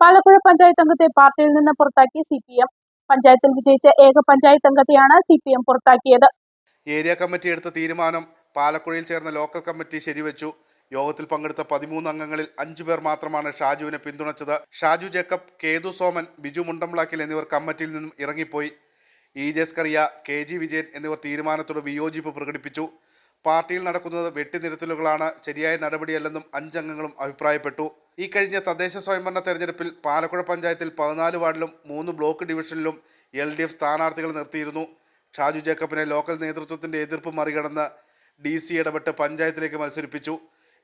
പാലക്കുഴ പഞ്ചായത്ത് അംഗത്തെ പാർട്ടിയിൽ നിന്ന് പുറത്താക്കി സി പി എം. പഞ്ചായത്തിൽ വിജയിച്ച ഏക പഞ്ചായത്ത് അംഗത്തെയാണ് സി പി എം പുറത്താക്കിയത്. ഏരിയ കമ്മിറ്റി എടുത്ത തീരുമാനം പാലക്കുഴയിൽ ചേർന്ന ലോക്കൽ കമ്മിറ്റി ശരിവെച്ചു. യോഗത്തിൽ പങ്കെടുത്ത പതിമൂന്ന് അംഗങ്ങളിൽ അഞ്ചു പേർ മാത്രമാണ് ഷാജുവിനെ പിന്തുണച്ചത്. ഷാജു ജേക്കബ് കേതു സോമൻ ബിജു മുണ്ടംബ്ലാക്കിൽ എന്നിവർ കമ്മിറ്റിയിൽ നിന്നും ഇറങ്ങിപ്പോയി. ഇ ജെസ്കറിയ കെ ജി വിജയൻ എന്നിവർ തീരുമാനത്തോട് വിയോജിപ്പ് പ്രകടിപ്പിച്ചു. പാർട്ടിയിൽ നടക്കുന്നത് വെട്ടിനിരത്തലുകളാണ് ശരിയായ നടപടിയല്ലെന്നും അഞ്ചംഗങ്ങളും അഭിപ്രായപ്പെട്ടു. ഈ കഴിഞ്ഞ തദ്ദേശ സ്വയംഭരണ തെരഞ്ഞെടുപ്പിൽ പാലക്കുഴ പഞ്ചായത്തിൽ പതിനാല് വാർഡിലും മൂന്ന് ബ്ലോക്ക് ഡിവിഷനിലും എൽ ഡി എഫ് സ്ഥാനാർത്ഥികൾ നിർത്തിയിരുന്നു. ഷാജു ജേക്കബിനെ ലോക്കൽ നേതൃത്വത്തിന്റെ എതിർപ്പ് മറികടന്ന് ഡി സി ഇടപെട്ട് പഞ്ചായത്തിലേക്ക് മത്സരിപ്പിച്ചു.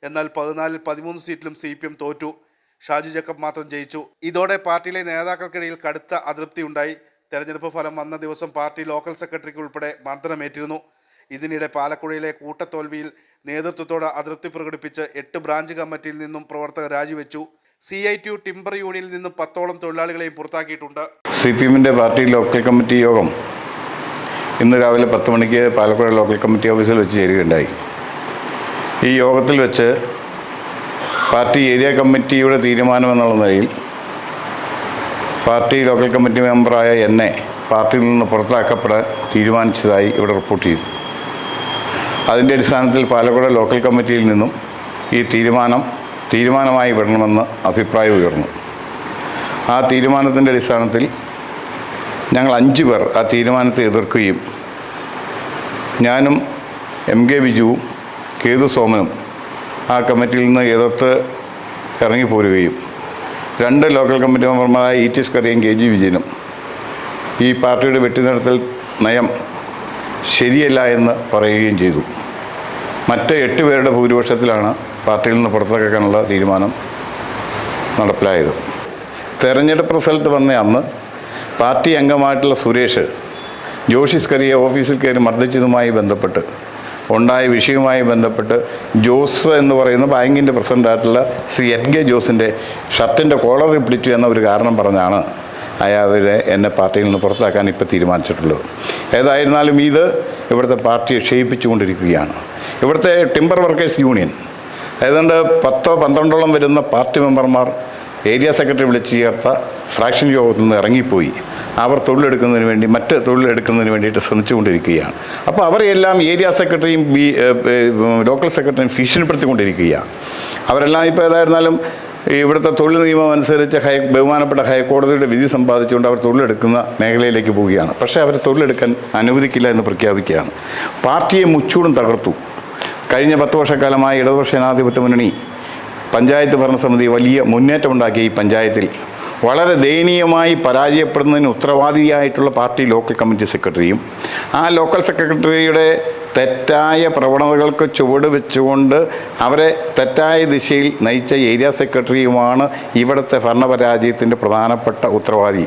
എന്നാൽ പതിനാലിൽ പതിമൂന്ന് സീറ്റിലും സി പി എം തോറ്റു. ഷാജു ജേക്കബ് മാത്രം ജയിച്ചു. ഇതോടെ പാർട്ടിയിലെ നേതാക്കൾക്കിടയിൽ കടുത്ത അതൃപ്തി ഉണ്ടായി തെരഞ്ഞെടുപ്പ് ഫലം വന്ന ദിവസം പാർട്ടി ലോക്കൽ സെക്രട്ടറിക്ക് ഉൾപ്പെടെ മർദ്ദനമേറ്റിരുന്നു. ഇതിനിടെ പാലക്കുഴയിലെ കൂട്ടത്തോൽവിയിൽ നേതൃത്വത്തോട് അതൃപ്തി പ്രകടിപ്പിച്ച് എട്ട് ബ്രാഞ്ച് കമ്മിറ്റിയിൽ നിന്നും പ്രവർത്തകർ രാജിവെച്ചു. സി ഐ ടി ടിംബർ യൂണിയനിൽ നിന്നും പത്തോളം തൊഴിലാളികളെയും പുറത്താക്കിയിട്ടുണ്ട്. സി പി എമ്മിന്റെ പാർട്ടി ലോക്കൽ കമ്മിറ്റി യോഗം ഇന്ന് രാവിലെ പത്ത് മണിക്ക് പാലക്കുഴ ലോക്കൽ കമ്മിറ്റി ഓഫീസിൽ വെച്ച് ചേരുകയുണ്ടായി. ഈ യോഗത്തിൽ വെച്ച് പാർട്ടി ഏരിയ കമ്മിറ്റിയുടെ തീരുമാനം എന്നുള്ള നിലയിൽ പാർട്ടി ലോക്കൽ കമ്മിറ്റി മെമ്പറായ എന്നെ പാർട്ടിയിൽ നിന്ന് പുറത്താക്കപ്പെടാൻ തീരുമാനിച്ചതായി ഇവിടെ റിപ്പോർട്ട് ചെയ്തു. അതിന്റെ അടിസ്ഥാനത്തിൽ പാലക്കുട ലോക്കൽ കമ്മിറ്റിയിൽ നിന്നും ഈ തീരുമാനം തീരുമാനമായി വിടണമെന്ന് അഭിപ്രായം ഉയർന്നു. ആ തീരുമാനത്തിന്റെ അടിസ്ഥാനത്തിൽ ഞങ്ങൾ അഞ്ച് പേർ ആ തീരുമാനത്തെ എതിർക്കുകയും ഞാനും എം കെ ബിജുവും കേതു സോമനും ആ കമ്മിറ്റിയിൽ നിന്ന് എതിർത്ത് ഇറങ്ങിപ്പോരുകയും രണ്ട് ലോക്കൽ കമ്മിറ്റി മെമ്പർമാരായ ഇ ടി സ്കറിയും കെ ജി വിജയനും ഈ പാർട്ടിയുടെ വെട്ടിനിർത്തൽ നയം ശരിയല്ല എന്ന് പറയുകയും ചെയ്തു. മറ്റ് എട്ട് പേരുടെ ഭൂരിപക്ഷത്തിലാണ് പാർട്ടിയിൽ നിന്ന് പുറത്താക്കാനുള്ള തീരുമാനം നടപ്പിലായത്. തെരഞ്ഞെടുപ്പ് റിസൾട്ട് വന്ന അന്ന് പാർട്ടി അംഗമായിട്ടുള്ള സുരേഷ് ജോഷി സ്കറിയെ ഓഫീസിൽ കയറി മർദ്ദിച്ചതുമായി ബന്ധപ്പെട്ട് ഉണ്ടായ വിഷയവുമായി ബന്ധപ്പെട്ട് ജോസ് എന്ന് പറയുന്ന ബാങ്കിന്റെ പ്രസിഡന്റായിട്ടുള്ള ശ്രീ എൻ കെ ജോസിന്റെ ഷർട്ടിന്റെ കോളർ പിടിച്ചു എന്ന ഒരു കാരണം പറഞ്ഞാണ് അയാളെ എന്നെ പാർട്ടിയിൽ നിന്ന് പുറത്താക്കാൻ ഇപ്പോൾ തീരുമാനിച്ചിട്ടുള്ളൂ. ഏതായിരുന്നാലും ഇത് ഇവിടുത്തെ പാർട്ടിയെ ക്ഷയിപ്പിച്ചുകൊണ്ടിരിക്കുകയാണ്. ഇവിടുത്തെ ടിമ്പർ വർക്കേഴ്സ് യൂണിയൻ ഏതാണ്ട് പത്തോ പന്ത്രണ്ടോളം വരുന്ന പാർട്ടി മെമ്പർമാർ ഏരിയ സെക്രട്ടറി വിളിച്ച് ചേർത്ത ഫ്രാക്ഷൻ യോഗത്തിൽ നിന്ന് ഇറങ്ങിപ്പോയി. അവർ തൊഴിലെടുക്കുന്നതിന് വേണ്ടി മറ്റ് തൊഴിലെടുക്കുന്നതിന് വേണ്ടിയിട്ട് ശ്രമിച്ചുകൊണ്ടിരിക്കുകയാണ്. അപ്പോൾ അവരെല്ലാം ഏരിയ സെക്രട്ടറിയും ബി ലോക്കൽ സെക്രട്ടറിയും ഭീഷണിപ്പെടുത്തിക്കൊണ്ടിരിക്കുകയാണ്. അവരെല്ലാം ഇപ്പോൾ ഏതായിരുന്നാലും ഇവിടുത്തെ തൊഴിൽ നിയമം അനുസരിച്ച് ഹൈ ബഹുമാനപ്പെട്ട ഹൈക്കോടതിയുടെ വിധി സമ്പാദിച്ചുകൊണ്ട് അവർ തൊഴിലെടുക്കുന്ന മേഖലയിലേക്ക് പോവുകയാണ്. പക്ഷേ അവർ തൊഴിലെടുക്കാൻ അനുവദിക്കില്ല എന്ന് പ്രഖ്യാപിക്കുകയാണ്. പാർട്ടിയെ മുച്ചൂടും തകർത്തു. കഴിഞ്ഞ പത്ത് വർഷക്കാലമായി ഇടതുപക്ഷ ജനാധിപത്യ മുന്നണി പഞ്ചായത്ത് ഭരണസമിതി വലിയ മുന്നേറ്റമുണ്ടാക്കിയ ഈ പഞ്ചായത്തിൽ വളരെ ദയനീയമായി പരാജയപ്പെടുന്നതിന് ഉത്തരവാദിയായിട്ടുള്ള പാർട്ടി ലോക്കൽ കമ്മിറ്റി സെക്രട്ടറിയും ആ ലോക്കൽ സെക്രട്ടറിയുടെ തെറ്റായ പ്രവണതകൾക്ക് ചുവട് വെച്ചുകൊണ്ട് അവരെ തെറ്റായ ദിശയിൽ നയിച്ച ഏരിയ സെക്രട്ടറിയുമാണ് ഇവിടുത്തെ ഭരണപരാജയത്തിന്റെ പ്രധാനപ്പെട്ട ഉത്തരവാദി.